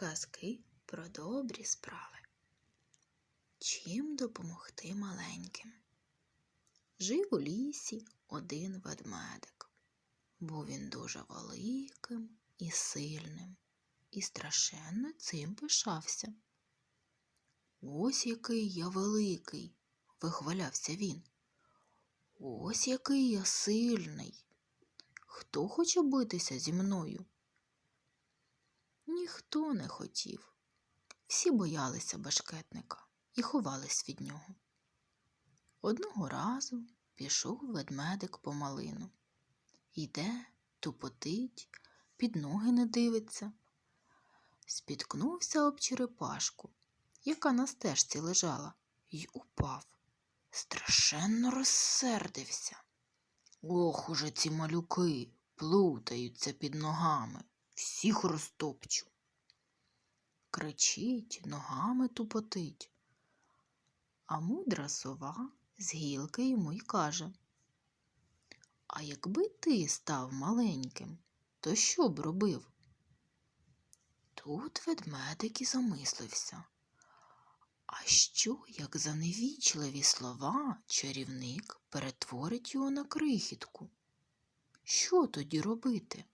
Казки про добрі справи. Чим допомогти маленьким? Жив у лісі один ведмедик. Був він дуже великим і сильним, і страшенно цим пишався. Ось який я великий, вихвалявся він. Ось який я сильний. Хто хоче битися зі мною? Ніхто не хотів. Всі боялися башкетника і ховались від нього. Одного разу пішов ведмедик по малину. Йде, тупотить, під ноги не дивиться. Спіткнувся об черепашку, яка на стежці лежала, й упав. Страшенно розсердився. Ох уже ці малюки плутаються під ногами, всіх розтопчу. Кричить, ногами тупотить. А мудра сова з гілки йому й каже А якби ти став маленьким, то що б робив? Тут ведмедик і замислився. А що, як за невічливі слова чарівник перетворить його на крихітку? Що тоді робити?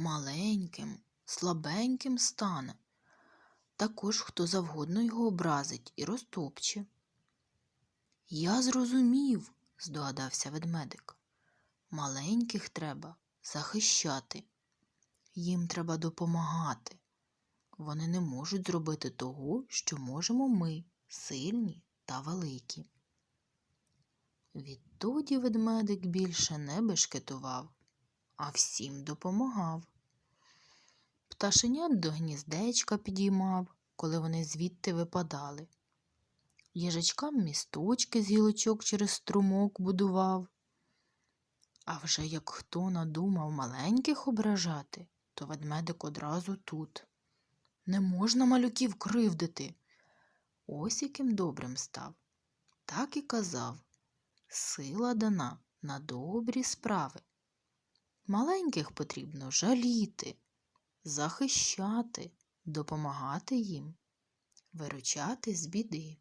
Маленьким, слабеньким стане. Також хто завгодно його образить і розтопче. Я зрозумів, здогадався ведмедик. Маленьких треба захищати. Їм треба допомагати. Вони не можуть зробити того, що можемо ми, сильні та великі. Відтоді ведмедик більше не бешкетував, а всім допомагав. Пташенят до гніздечка підіймав, коли вони звідти випадали. Їжачкам місточки з гілочок через струмок будував. А вже як хто надумав маленьких ображати, то ведмедик одразу тут. Не можна малюків кривдити. Ось яким добрим став. Так і казав сила дана на добрі справи. Маленьких потрібно жаліти, захищати, допомагати їм, виручати з біди.